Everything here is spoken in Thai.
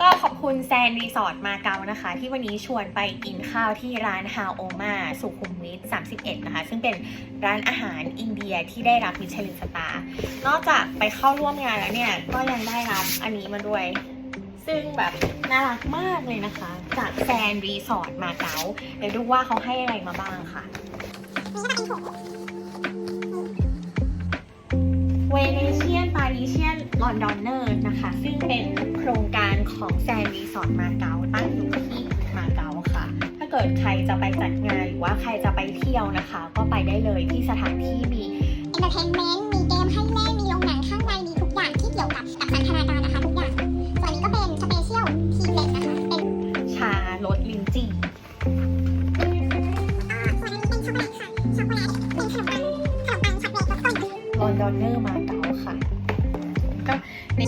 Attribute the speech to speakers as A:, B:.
A: ก็ขอบคุณแซนรีสอร์ทมาเก๊านะคะ ที่วันนี้ชวนไปกินข้าวที่ร้านฮาโอมาสุขุมวิท 31 นะคะ ซึ่งเป็นร้านอาหารอินเดียที่ได้รับมิชลินสตาร์นอกจากไปเข้าร่วมงานแล้วเนี่ย ก็ยังได้รับอันนี้มาด้วย ซึ่งแบบน่ารักมากเลยนะคะ จากแซนรีสอร์ทมาเก๊าเดี๋ยวดูว่าเขาให้อะไรมาบ้างค่ะเวเนเชียนปาริเชียนลอนดอนเนอร์นะคะ ซึ่งเป็นโครง ของแซนรีสอร์ทมาเก๊าตั้งอยู่ที่มาเก๊าค่ะ ถ้าเกิดใครจะไปจัดงานหรือว่าใครจะไปเที่ยวนะคะ ก็ไปได้เลยที่สถานที่มีเ
B: อนเตอร์เทนเมนต์มีเกมให้เล่นมีโรงหนังข้างในมีทุกอย่างที่เกี่ยวกับกับสันทนาการนะคะทุกอย่างส่วนนี้ก็เป็นสเปเชียลทีเด็ดนะคะเป็น
A: ชารสลิ้นจี่ลอนดอนเนอร์มาเก๊าค่ะ ก็ใน